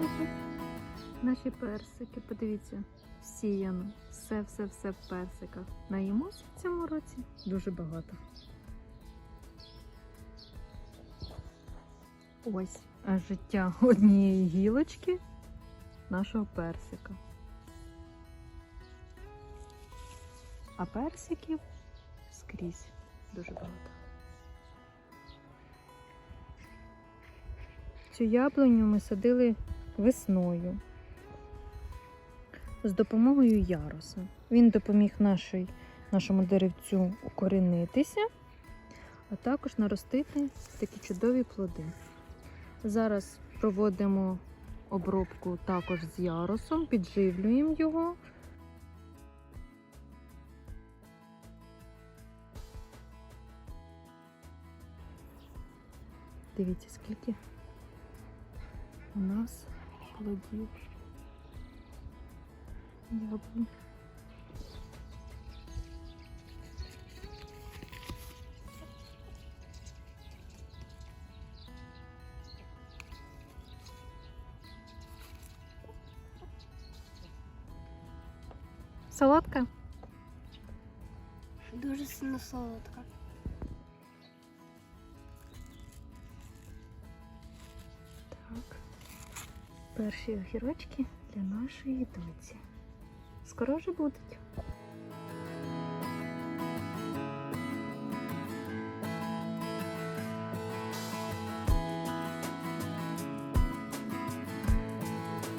наші персики. Подивіться, всіяно. Все-все-все в персиках. Наїмося в цьому році дуже багато. Ось життя однієї гілочки нашого персика. А персиків скрізь дуже багато. Цю яблуню ми садили весною з допомогою яруса. Він допоміг нашій, нашому деревцю укорінитися, а також наростити такі чудові плоди. Зараз проводимо обробку також з ярусом, підживлюємо його. Дивіться, скільки у нас плодів. Яблунь. Солодка? Дуже сильно солодка. Перші огірочки для нашої доці. Скоро вже будуть.